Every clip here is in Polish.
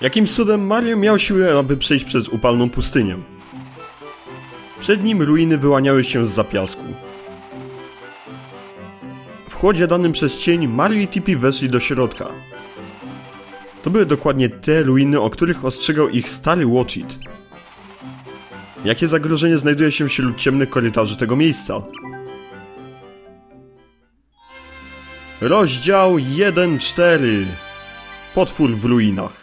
Jakimś cudem Mario miał siłę, aby przejść przez upalną pustynię. Przed nim ruiny wyłaniały się z zapiasku. W chłodzie danym przez cień Mario i Tippy weszli do środka. To były dokładnie te ruiny, o których ostrzegał ich stary Watchit. Jakie zagrożenie znajduje się wśród ciemnych korytarzy tego miejsca? Rozdział 1-4 Potwór w ruinach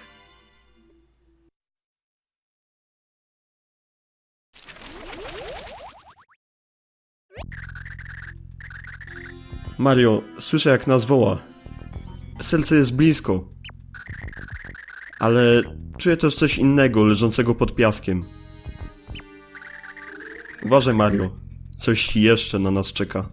Mario, słyszę jak nas woła. Serce jest blisko. Ale czuję też coś innego leżącego pod piaskiem. Uważaj, Mario. Coś jeszcze na nas czeka.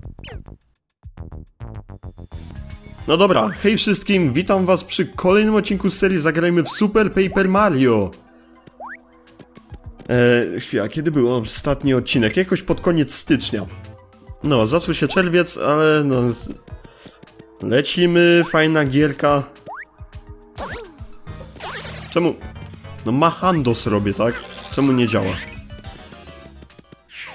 No dobra, hej wszystkim, witam was przy kolejnym odcinku serii Zagrajmy w Super Paper Mario. Eee, chwila, kiedy był ostatni odcinek? Jakoś pod koniec stycznia. No, zaczął się czerwiec, ale no... Lecimy, fajna gierka. Czemu... No Mahandos robię, tak? Czemu nie działa?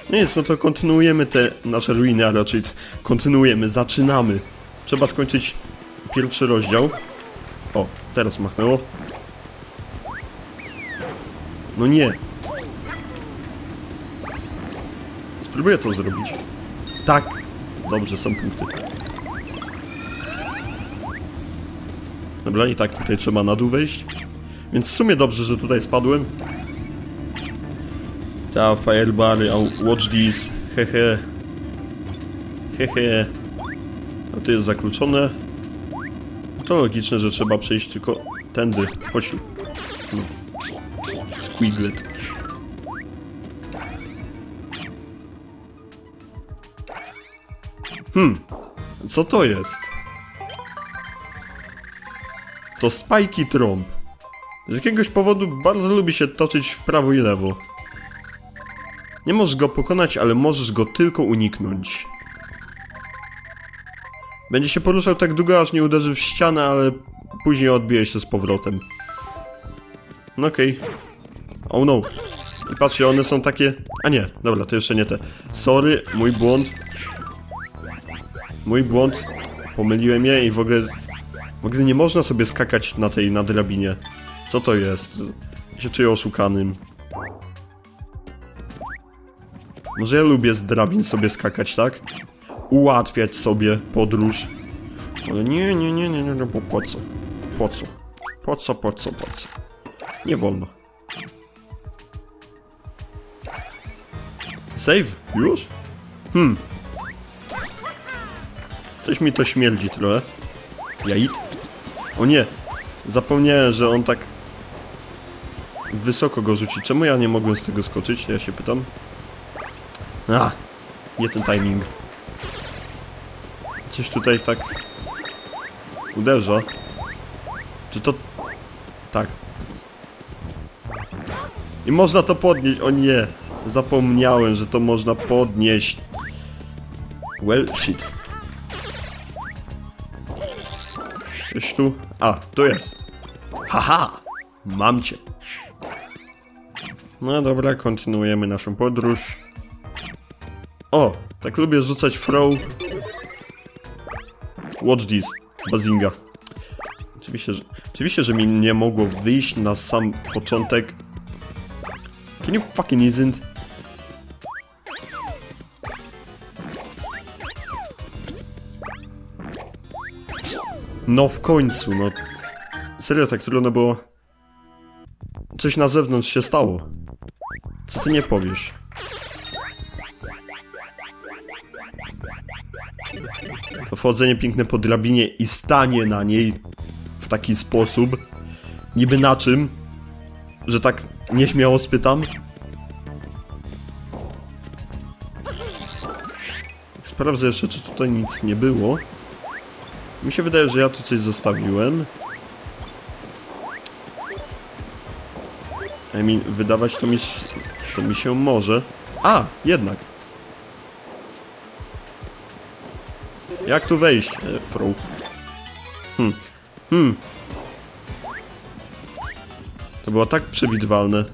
No nic, no to kontynuujemy te nasze ruiny, a raczej kontynuujemy, zaczynamy. Trzeba skończyć pierwszy rozdział. O, teraz machnęło. No nie. Spróbuję to zrobić. Tak. Dobrze, są punkty. Dobra, i tak tutaj trzeba na dół wejść. Więc w sumie dobrze, że tutaj spadłem. Ta firebary, watch this. Hehe. Hehe. To jest zakluczone. To logiczne, że trzeba przejść tylko tędy. Chodź. No. Squiglet. Hmm. Co to jest? To spajki trąb. Z jakiegoś powodu bardzo lubi się toczyć w prawo i lewo. Nie możesz go pokonać, ale możesz go tylko uniknąć. Będzie się poruszał tak długo, aż nie uderzy w ścianę, ale później odbije się z powrotem. No okej. Oh no. I patrzcie, one są takie... A nie, dobra, to jeszcze nie te. Sorry, mój błąd. Mój błąd. Pomyliłem je i w ogóle... W ogóle nie można sobie skakać na tej, na drabinie. Co to jest? Ja się czuję oszukanym. Może ja lubię z drabin sobie skakać, tak? Ułatwiać sobie podróż. Ale nie, nie, nie, nie, nie, nie, bo po co? Po co? Po co, po co, po co? Nie wolno. Save? Już? Hmm. Coś mi to śmierdzi trochę. Jait? O nie! Zapomniałem, że on tak wysoko go rzuci. Czemu ja nie mogłem z tego skoczyć? Ja się pytam. A, nie ten timing. Coś tutaj tak uderza. Czy to... Tak. I można to podnieść. O nie. Zapomniałem, że to można podnieść. Well, shit. Coś tu? A, tu jest. Haha! Mam cię. No dobra, kontynuujemy naszą podróż. O, tak lubię rzucać throw. Watch this. Bazinga. Oczywiście, że, oczywiście, że mi nie mogło wyjść na sam początek. Can you fucking isn't? No w końcu, no. Serio tak trudno było. Coś na zewnątrz się stało. Co ty nie powiesz? Wchodzenie piękne po drabinie i stanie na niej w taki sposób. Niby na czym? Że tak nieśmiało spytam. Sprawdzę jeszcze, czy tutaj nic nie było. Mi się wydaje, że ja tu coś zostawiłem. I wydawać to mi, to mi się może. A, jednak. Jak tu wejść, e, Froł? Hmm. Hmm. To było tak przewidywalne.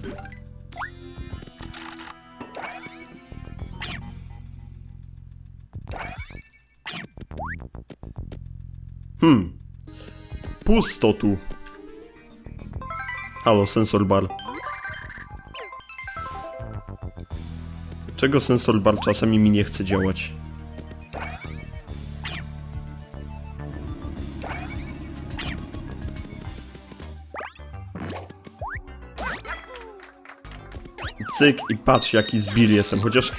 Hmm. Pusto tu. Halo, sensor bar. Czego sensor bar czasami mi nie chce działać? Cyk i patrz jaki zbir jestem, chociaż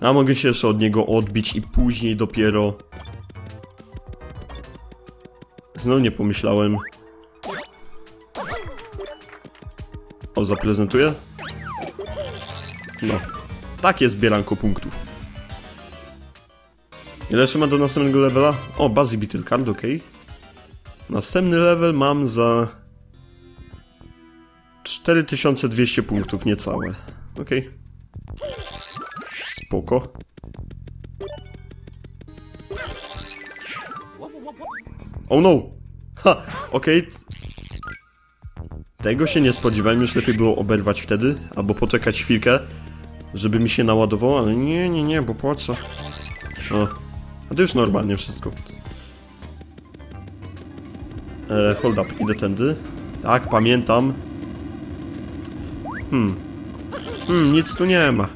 ja mogę się jeszcze od niego odbić i później dopiero... Znowu nie pomyślałem. O, zaprezentuję? No. Takie zbieranko punktów. Ile jeszcze ma do następnego levela? O, Buzzy Beetle Card, okej. Następny level mam za... 4200 punktów, niecałe. Okej. Spoko. Oh no! Ha! Okej. Tego się nie spodziewałem, już lepiej było oberwać wtedy, albo poczekać chwilkę, żeby mi się naładowało, ale nie, nie, nie, bo po co? O, a to już normalnie wszystko. E, hold up, idę tędy. Tak, pamiętam. Hmm. Hmm, nic tu nie ma.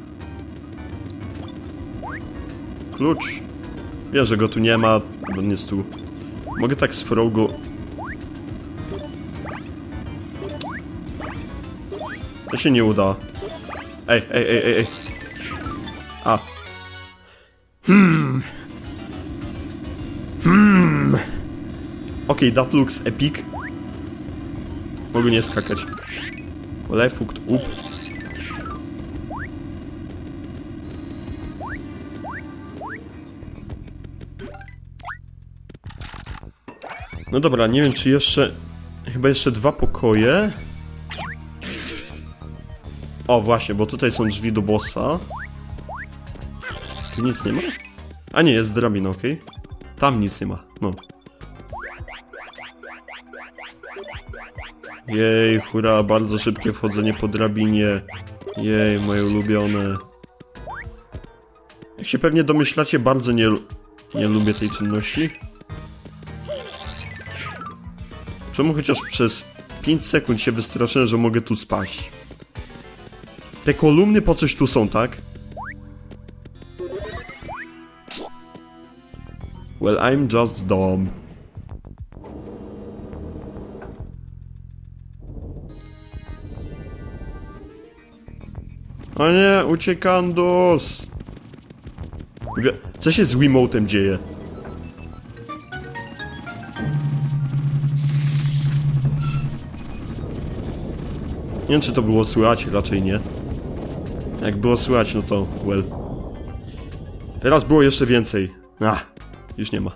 Klucz. Wiem, że go tu nie ma, bo jest tu. Mogę tak z go... To się nie uda. Ej, ej, ej, ej, ej. A. Hmm. Hmm. Okej, that looks epic. Mogę nie skakać. Lefukt up. No dobra, nie wiem czy jeszcze... Chyba jeszcze dwa pokoje. O, właśnie, bo tutaj są drzwi do bossa. Tu nic nie ma? A nie, jest drabina, okej. Tam nic nie ma, no. Jej, hura, bardzo szybkie wchodzenie po drabinie. Jej, moje ulubione. Jak się pewnie domyślacie, bardzo nie, nie lubię tej czynności. Czemu chociaż przez 5 sekund się wystraszyłem, że mogę tu spaść? Te kolumny po coś tu są, tak? Well, I'm just dumb. O nie, uciekandus! Co się z Wiimotem dzieje? Nie wiem, czy to było słychać, raczej nie. Jak było słychać, no to well. Teraz było jeszcze więcej. A, już nie ma.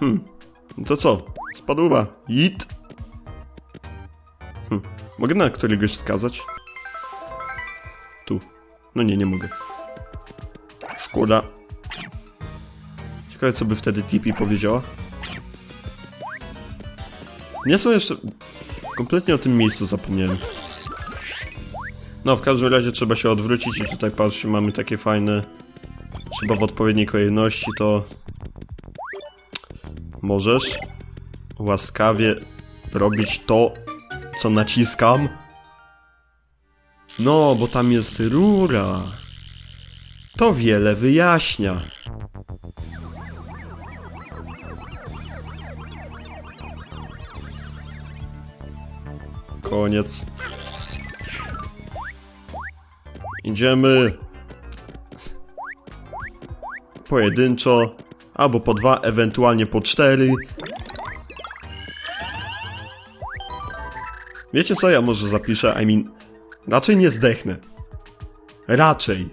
Hmm, no to co? Spadła. It. Hm, mogę na któregoś wskazać? Tu. No nie, nie mogę. Szkoda. Ciekawe, co by wtedy Tipi powiedziała. Nie są jeszcze... Kompletnie o tym miejscu zapomniałem. No, w każdym razie trzeba się odwrócić i tutaj patrzcie, mamy takie fajne... Trzeba w odpowiedniej kolejności, to... Możesz łaskawie robić to, co naciskam? No, bo tam jest rura. To wiele wyjaśnia. Koniec. Idziemy. Pojedynczo. Albo po dwa, ewentualnie po cztery. Wiecie co, ja może zapiszę, I mean... Raczej nie zdechnę. Raczej.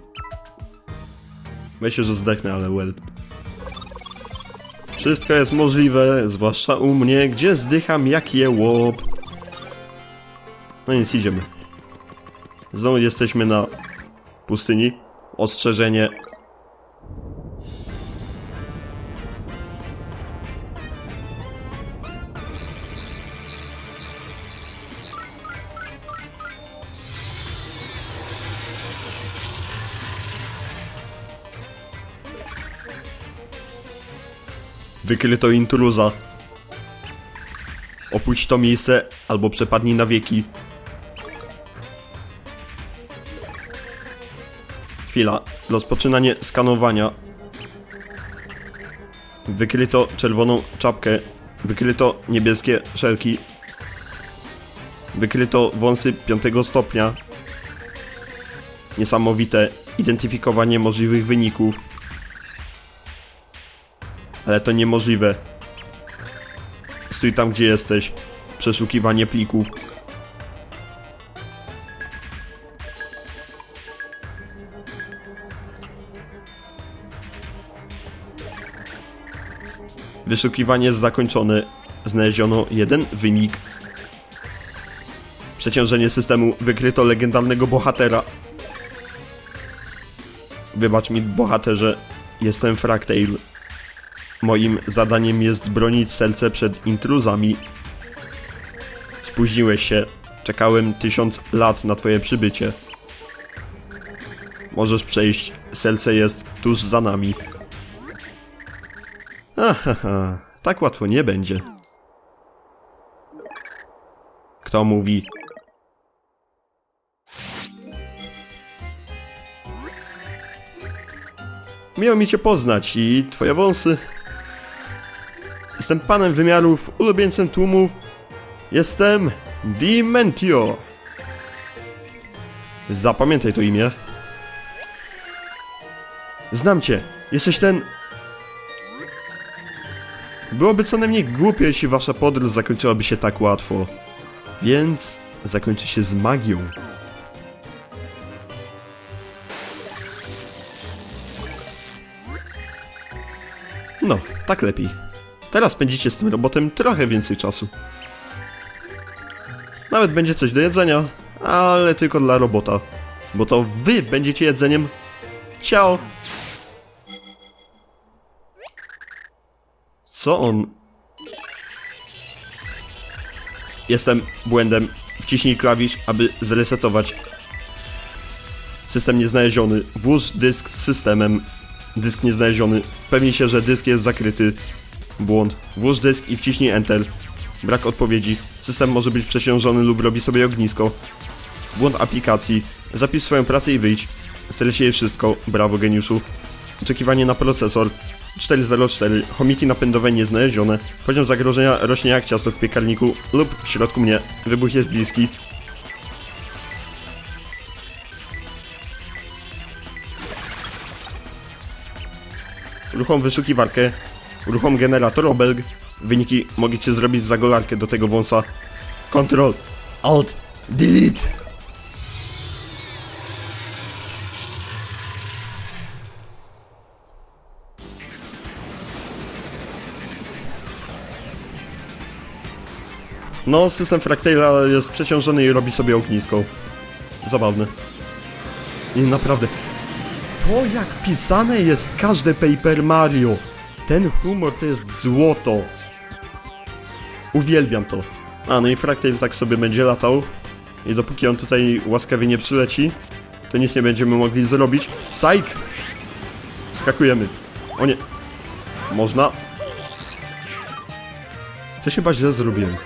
Myślę, że zdechnę, ale well. Wszystko jest możliwe, zwłaszcza u mnie, gdzie zdycham jak jełop. No nic, idziemy. Znowu jesteśmy na pustyni. Ostrzeżenie. Wykryto intruza. Opuść to miejsce albo przepadnij na wieki. Chwila. Rozpoczynanie skanowania. Wykryto czerwoną czapkę. Wykryto niebieskie szelki. Wykryto wąsy piątego stopnia. Niesamowite identyfikowanie możliwych wyników. Ale to niemożliwe. Stój tam, gdzie jesteś. Przeszukiwanie plików. Wyszukiwanie zakończone. Znaleziono jeden wynik. Przeciążenie systemu wykryto legendarnego bohatera. Wybacz mi, bohaterze, jestem Fractale. Moim zadaniem jest bronić serce przed intruzami. Spóźniłeś się. Czekałem tysiąc lat na twoje przybycie. Możesz przejść. Serce jest tuż za nami. Ahaha, tak łatwo nie będzie. Kto mówi? Miło mi cię poznać i twoje wąsy. Jestem panem wymiarów, ulubieńcem tłumów. Jestem Dimentio. Zapamiętaj to imię. Znam cię. Jesteś ten... Byłoby co najmniej głupie, jeśli wasza podróż zakończyłaby się tak łatwo. Więc zakończy się z magią. No, tak lepiej. Teraz spędzicie z tym robotem trochę więcej czasu. Nawet będzie coś do jedzenia, ale tylko dla robota. Bo to wy będziecie jedzeniem. Ciao! Co on... Jestem błędem. Wciśnij klawisz, aby zresetować. System nieznaleziony. Włóż dysk z systemem. Dysk nieznaleziony. Pewnij się, że dysk jest zakryty. Błąd. Włóż dysk i wciśnij Enter. Brak odpowiedzi. System może być przeciążony lub robi sobie ognisko. Błąd aplikacji. Zapisz swoją pracę i wyjdź. Stresiej wszystko. Brawo, geniuszu. Oczekiwanie na procesor. 404. Chomiki napędowe nieznalezione. Poziom zagrożenia rośnie jak ciasto w piekarniku lub w środku mnie. Wybuch jest bliski. Uruchom wyszukiwarkę. Uruchom generator obelg. Wyniki mogliście zrobić za golarkę do tego wąsa. Control. Alt. Delete. No, system Fractala jest przeciążony i robi sobie ognisko. Zabawne. I naprawdę, to jak pisane jest każde Paper Mario. Ten humor to jest złoto. Uwielbiam to. A no i Fractal tak sobie będzie latał. I dopóki on tutaj łaskawie nie przyleci, to nic nie będziemy mogli zrobić. Psych! Skakujemy. O nie. Można. Coś chyba źle zrobiłem.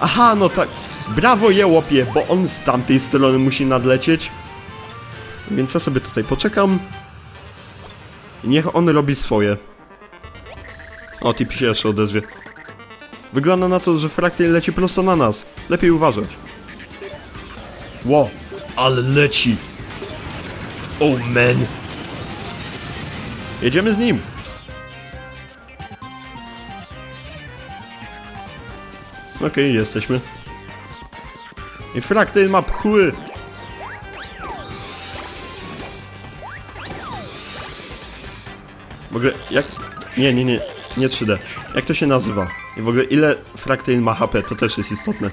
Aha, no tak. Brawo jełopie, bo on z tamtej strony musi nadlecieć. Więc ja sobie tutaj poczekam. Niech on robi swoje. O, Tipi się jeszcze odezwie. Wygląda na to, że Fractal leci prosto na nas. Lepiej uważać. Ło, ale leci. Oh man. Jedziemy z nim. Okej, jesteśmy. I Fractal ma pchły. W ogóle, jak... Nie, nie, nie, nie 3D. Jak to się nazywa? I w ogóle, ile Fractal ma HP, to też jest istotne.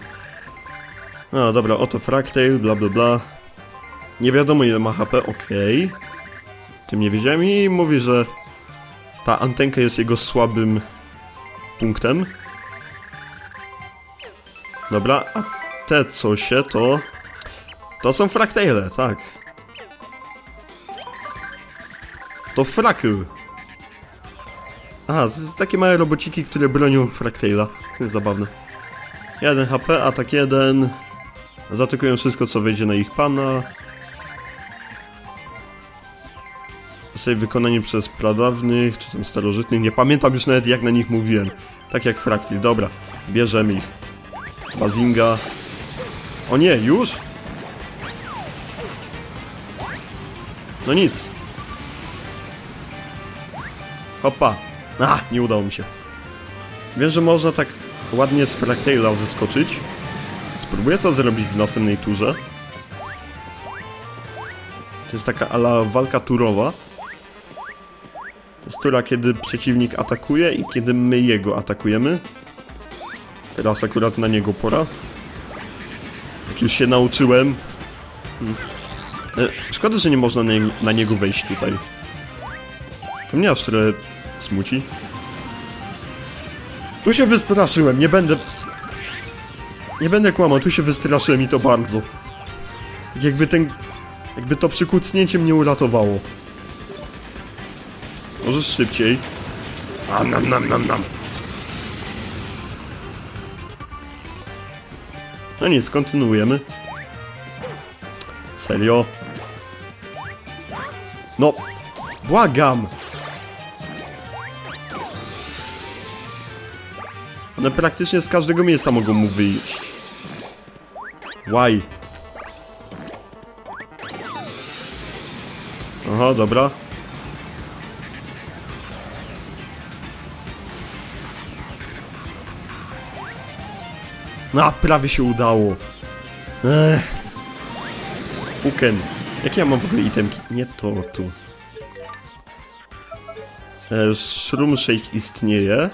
No dobra, oto Fractal, bla bla bla. Nie wiadomo ile ma HP, okej. Tym nie wiedziałem i mówi, że ta antenka jest jego słabym punktem. Dobra, a te co się to... To są fraktale, tak. To frakyl. Aha, takie małe robociki, które bronią Fractala. Zabawne. 1 HP, atak 1. Zaatakują wszystko, co wejdzie na ich pana. Zostaje wykonanie przez pradawnych, czy tam starożytnych. Nie pamiętam już nawet, jak na nich mówiłem. Tak jak Fractal. Dobra, bierzemy ich. Bazinga. O nie, już? No nic. Hopa. A, nie udało mi się. Wiem, że można tak ładnie z Fractala zeskoczyć. Spróbuję to zrobić w następnej turze. To jest taka ala walka turowa. To jest tura, kiedy przeciwnik atakuje i kiedy my jego atakujemy. Teraz akurat na niego pora. Jak już się nauczyłem. Hmm. E, Szkoda, że nie można na, na niego wejść tutaj. To mnie aż tyle smuci. Tu się wystraszyłem, nie będę... Nie będę kłamał, tu się wystraszyłem i to bardzo. Jakby ten... Jakby to przykucnięcie mnie uratowało. Możesz szybciej. A nam nam nam nam. No nic, kontynuujemy. Serio? No, błagam! One praktycznie z każdego miejsca mogą mu wyjść. Why? Aha, dobra. No, prawie się udało. Ech. Fuken. Jakie ja mam w ogóle itemki? Nie to, tu. E, Shroom Shake istnieje.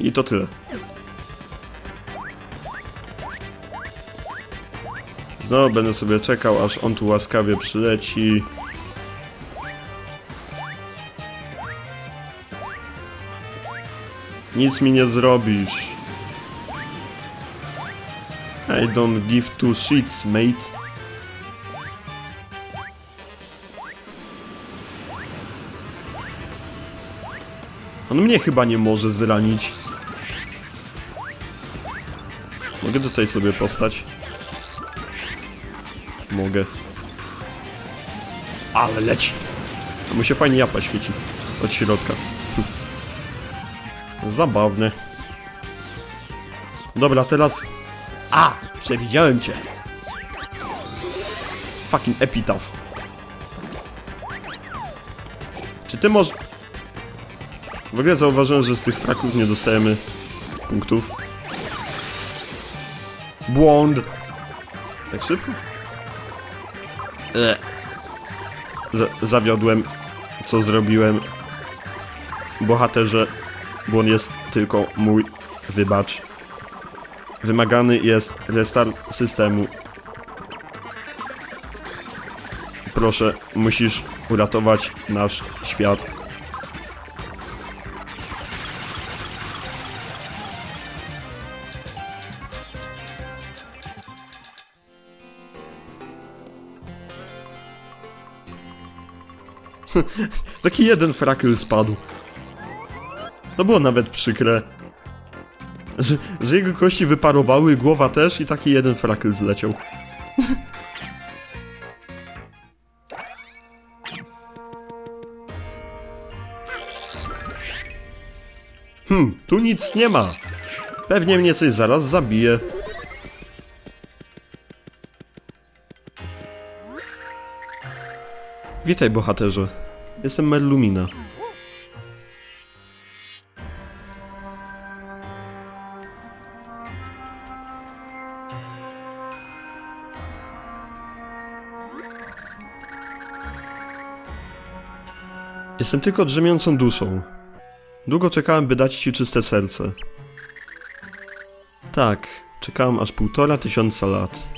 I to tyle. Znowu będę sobie czekał, aż on tu łaskawie przyleci. Nic mi nie zrobisz. I don't give two shits, mate. On mnie chyba nie może zranić. Mogę tutaj sobie postać? Mogę. Ale leci! A mu się fajnie japa świeci. Od środka. Zabawne. Dobra, teraz... A! Przewidziałem cię! Fucking epitaph. Czy ty możesz... W ogóle zauważyłem, że z tych fraków nie dostajemy punktów. Błąd! Tak szybko? E. Zawiodłem, co zrobiłem. Bohaterze, błąd jest tylko mój. Wybacz. Wymagany jest restart systemu. Proszę, musisz uratować nasz świat. Taki jeden frakel spadł. To było nawet przykre. Że, że jego kości wyparowały, głowa też i taki jeden frakel zleciał. Hmm, tu nic nie ma. Pewnie mnie coś zaraz zabije. Witaj, bohaterze. Jestem Merlumina. Jestem tylko drzemiącą duszą. Długo czekałem, by dać ci czyste serce. Tak, czekałem aż półtora tysiąca lat.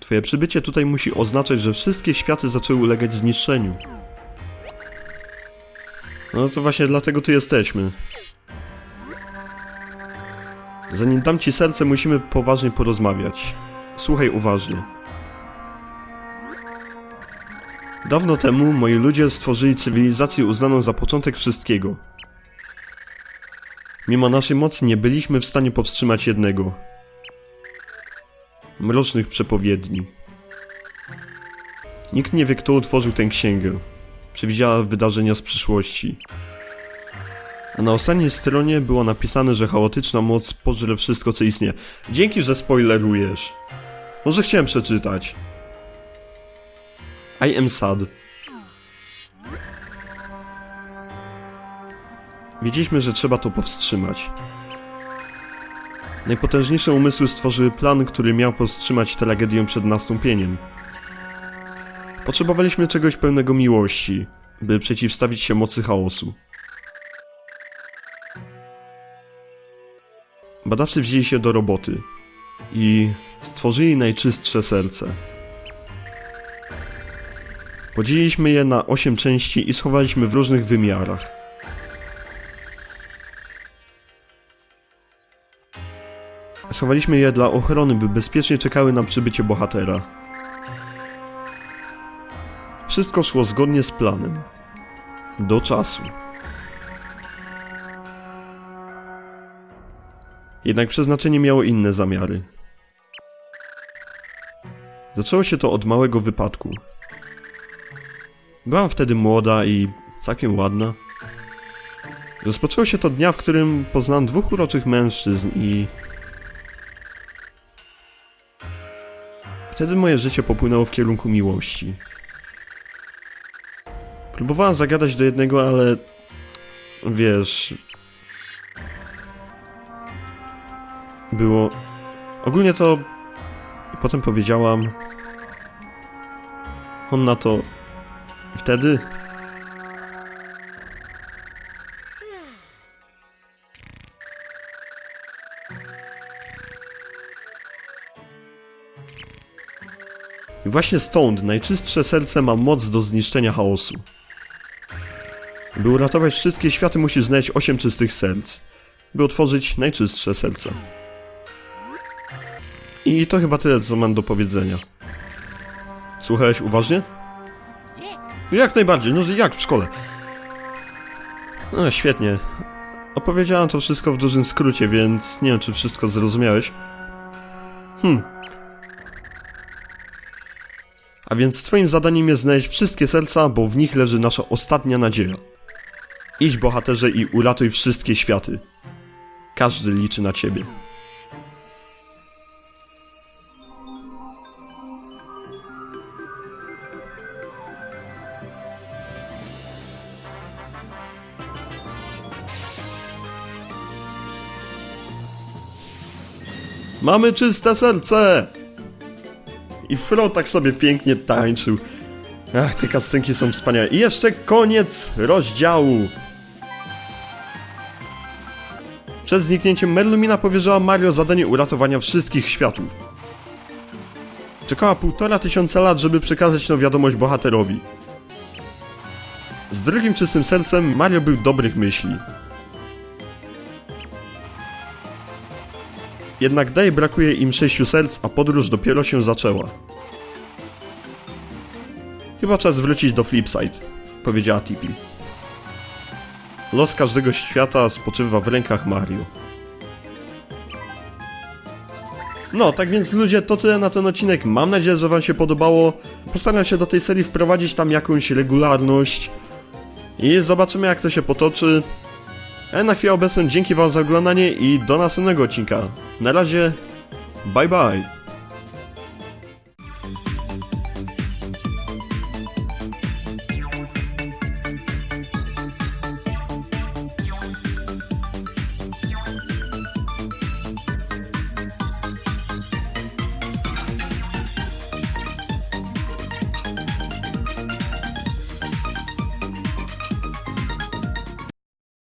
Twoje przybycie tutaj musi oznaczać, że wszystkie światy zaczęły ulegać zniszczeniu. No to właśnie dlatego tu jesteśmy. Zanim dam ci serce, musimy poważnie porozmawiać. Słuchaj uważnie. Dawno temu moi ludzie stworzyli cywilizację uznaną za początek wszystkiego. Mimo naszej mocy nie byliśmy w stanie powstrzymać jednego mrocznych przepowiedni. Nikt nie wie, kto utworzył tę księgę. Przewidziała wydarzenia z przyszłości. A na ostatniej stronie było napisane, że chaotyczna moc pożre wszystko, co istnieje. Dzięki, że spoilerujesz. Może chciałem przeczytać. I am sad. Wiedzieliśmy, że trzeba to powstrzymać. Najpotężniejsze umysły stworzyły plan, który miał powstrzymać tragedię przed nastąpieniem. Potrzebowaliśmy czegoś pełnego miłości, by przeciwstawić się mocy chaosu. Badawcy wzięli się do roboty i stworzyli najczystsze serce. Podzieliliśmy je na 8 części i schowaliśmy w różnych wymiarach. Schowaliśmy je dla ochrony, by bezpiecznie czekały na przybycie bohatera. Wszystko szło zgodnie z planem. Do czasu. Jednak przeznaczenie miało inne zamiary. Zaczęło się to od małego wypadku. Byłam wtedy młoda i całkiem ładna. Rozpoczęło się to dnia, w którym poznałam dwóch uroczych mężczyzn i... Wtedy moje życie popłynęło w kierunku miłości. Próbowałam zagadać do jednego, ale... Wiesz... Było... Ogólnie to... Potem powiedziałam... On na to... Wtedy... I właśnie stąd najczystsze serce ma moc do zniszczenia chaosu. By uratować wszystkie światy musisz znaleźć 8 czystych serc, by otworzyć najczystsze serce. I to chyba tyle, co mam do powiedzenia. Słuchałeś uważnie? Jak najbardziej, no jak w szkole. No świetnie. Opowiedziałem to wszystko w dużym skrócie, więc nie wiem, czy wszystko zrozumiałeś. Hmm. A więc twoim zadaniem jest znaleźć wszystkie serca, bo w nich leży nasza ostatnia nadzieja. Idź bohaterze i uratuj wszystkie światy. Każdy liczy na ciebie. Mamy czyste serce! I Fro tak sobie pięknie tańczył. Ach, te kascenki są wspaniałe. I jeszcze koniec rozdziału. Przed zniknięciem Merlumina powierzyła Mario zadanie uratowania wszystkich światów. Czekała półtora tysiąca lat, żeby przekazać tę wiadomość bohaterowi. Z drugim czystym sercem Mario był dobrych myśli. Jednak dalej brakuje im sześciu serc, a podróż dopiero się zaczęła. Chyba czas wrócić do Flipside, powiedziała Tipi. Los każdego świata spoczywa w rękach Mario. No, tak więc ludzie, to tyle na ten odcinek. Mam nadzieję, że wam się podobało. Postaram się do tej serii wprowadzić tam jakąś regularność. I zobaczymy jak to się potoczy. A na chwilę obecną dzięki wam za oglądanie i do następnego odcinka. Na razie, bye bye.